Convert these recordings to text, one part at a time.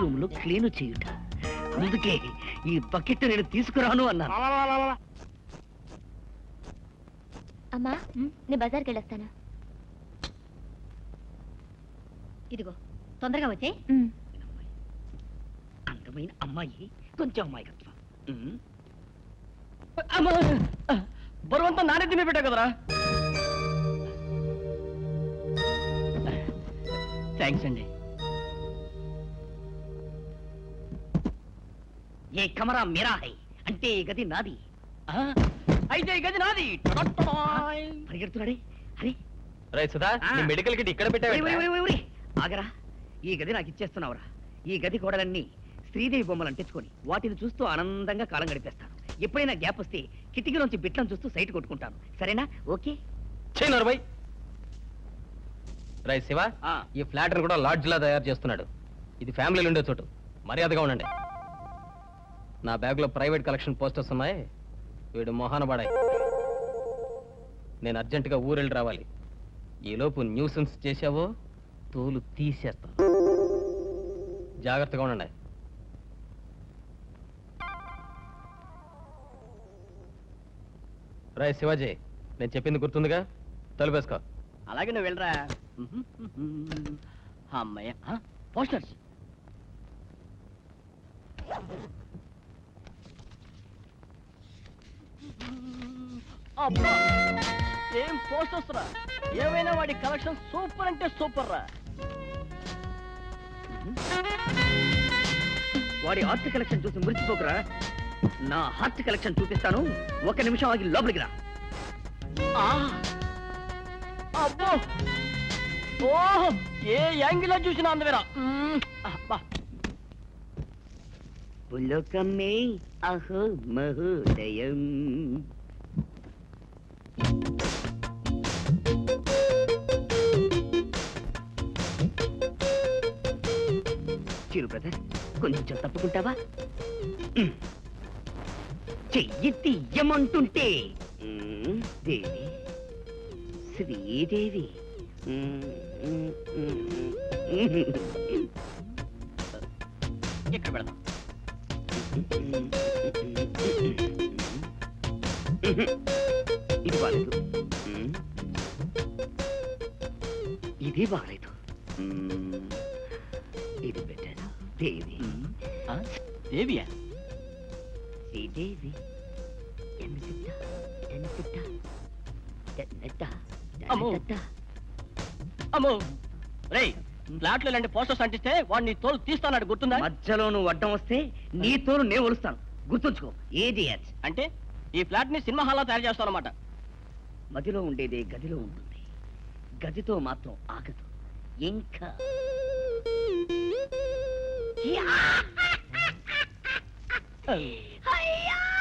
రూమ్లో క్లీన్ చేయుట. అందుకే ఈ బకెట్ నేను తీసుకురాను అన్నాను. అమ్మా నేను బజార్కి వెళ్ళొస్తాను. ఇదిగో తొందరగా వచ్చే. అందమైన అమ్మాయి కొంచెం అమ్మాయికత్వం. అమ్మా బరువంతా నానే తిని పెట్టా కదరా. థ్యాంక్స్ అండి. ఏ కమరా మేరా హై. అంటే ఈ గది నాది. అయితే ఈ గది నాది. పరిగెడుతున్నాడే. అరే. రే సుధా. నీ మెడికల్ కిట్ ఇక్కడ పెట్టావు. ఆగరా. ఈ గది నాకు ఇచ్చేస్తున్నావురా. ఈ గది గోడలన్నీ శ్రీదేవి బొమ్మలు అంటించుకొని వాటిని చూస్తూ ఆనందంగా కాలం గడిపేస్తాను. ఎప్పుడైనా గ్యాప్ వస్తే కిటికీలోంచి బిట్లను చూస్తూ సైట్ కొట్టుకుంటాను. సరేనా? ఓకే? చేయను బై రై శివ ఆ. ఈ ఫ్లాట్ కూడా లాడ్జ్ లా తయారు చేస్తున్నాడు. ఇది ఫ్యామిలీలు ఉండే చోటు. మర్యాదగా ఉండండి. నా బ్యాగ్లో ప్రైవేట్ కలెక్షన్ పోస్టర్స్ ఉన్నాయి. వీడు మొహానబడాయి నేను అర్జెంటుగా ఊరెళ్ళి రావాలి. ఈలోపు న్యూసెన్స్ చేశావో తోలు తీసేస్తాను. జాగ్రత్తగా ఉండండి. రాయ్ శివాజీ నేను చెప్పింది గుర్తుందిగా? తలుపేసుకో. అలాగే నువ్వు వెళ్ళరా. అమ్మయ్య. పోస్టర్స్. అబ్బా! ఏం పోస్టర్స్ రా ఏమైనా వాడి కలెక్షన్ సూపర్ అంటే సూపర్ రా. వాడి ఆర్ట్ కలెక్షన్ చూసి మురిచిపోకురా నా హార్ట్ కలెక్షన్ చూపిస్తాను. ఒక నిమిషం ఆగి లోపలికి రా. అబ్బో! ఓహో! ఏ యాంగిల్ చూసినా అందవేరా. మ్మ్. అబ్బా! పులోకమే అహో మహోదయం. చిరు బ్రదర్ కొంచెం తప్పుకుంటావా. చెయ్యి తీయమంటుంటే. దేవి శ్రీదేవి. ఇక్కడ పెడదాం ఇది బాలేదు ఇది బాలేదు దేవి ఆ? దేవియా? శ్రీదేవి. ఎన్నిట ఎన్నిట ఎన్నట అమ్మో. అమ్మో. రేయ్ ఫ్లాట్లో ఇలాంటి పోస్టర్స్ అంటిస్తే వాడిని తోలు తీస్తానాడు గుర్తుందా? మధ్యలో నువ్వు అడ్డం వస్తే నీ తోలు నేను ఒలుస్తాను. గుర్తుంచుకో ఏది అంటే ఈ ఫ్లాట్ని సినిమా హాల్లో తయారు చేస్తానమాట మదిలో ఉండేదే గదిలో ఉంటుంది. గదితో మాత్రం ఆగదు. ఇంకా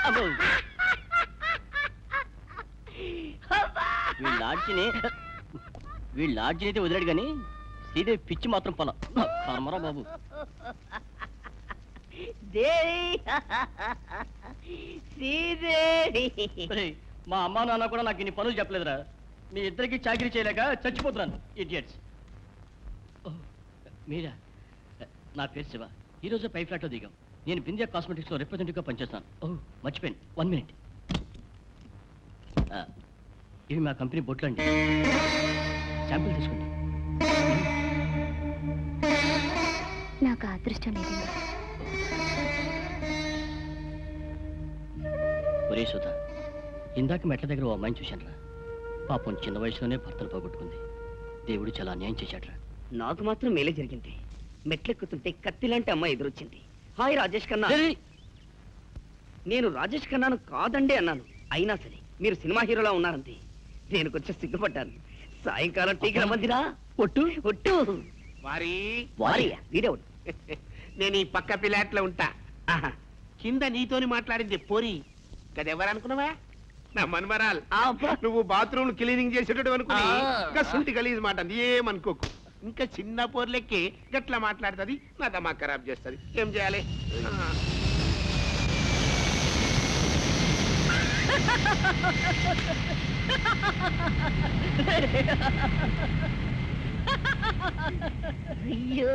అబ్బో వీళ్ళ లాడ్జిని వీళ్ళ లాడ్జిని అయితే వదిలాడు కానీ శ్రీదేవి పిచ్చి మాత్రం పొల. కర్మరా బాబు. దేవి! శ్రీదేవి! రేయ్, మా అమ్మా నాన్న కూడా నాకు ఇన్ని పనులు చెప్పలేదురా. మీ ఇద్దరికి చాకరీ చేయలేక చచ్చిపోతున్నాను ఇడియట్స్. మీరా? నా పేరు శివ. ఈ రోజు పై ఫ్లాట్లో దిగాం. నేను బిందియా కాస్మెటిక్స్లో రిప్రజెంటేటివ్గా పనిచేస్తాను. ఓ మర్చిపోయాను. One minute. ఇవి మా కంపెనీ బొట్లు అండి. శాంపిల్ తీసుకోండి. నాకు ఆ అదృష్టం ఒరే సుధ ఇందాక మెట్ల దగ్గర ఓ అమ్మాయిని చూశానురా. పాపం చిన్న వయసులోనే భర్తను పోగొట్టుకుంది. దేవుడు చాలా అన్యాయం చేశాడ్రా. నాకు మాత్రం మేలే జరిగింది. మెట్లెక్కుతుంటే కత్తి లాంటి అమ్మాయి ఎదురొచ్చింది. హాయ్ రాజేష్ ఖన్నా నేను రాజేష్ ఖన్నాను కాదండి అన్నాను. అయినా సరే మీరు సినిమా హీరోలా ఉన్నారంతే. నేను కొంచెం సిగ్గుపడ్డాను. సాయంకాలం టీకల మందిరా? ఒట్టు? ఒట్టు. వారి? వీడేవాడు? నేను ఈ పక్క పిల్లాట్లో ఉంటా. ఆహా. కింద నీతోని మాట్లాడింది పోరి. అనుకున్నావా నా మన్మరాల్. అబ్బా. నువ్వు బాత్రూమ్ క్లీనింగ్ చేసేటట్టు అనుకుని ఆ. ఇంకా సుంటి గలీజ్ మాట. అంది ఏమనుకోకు. ఇంకా చిన్న పోర్లెక్కి గట్లా మాట్లాడుతుంది నా దమా ఖరాబ్ చేస్తుంది. ఏం చేయాలి. అయ్యో.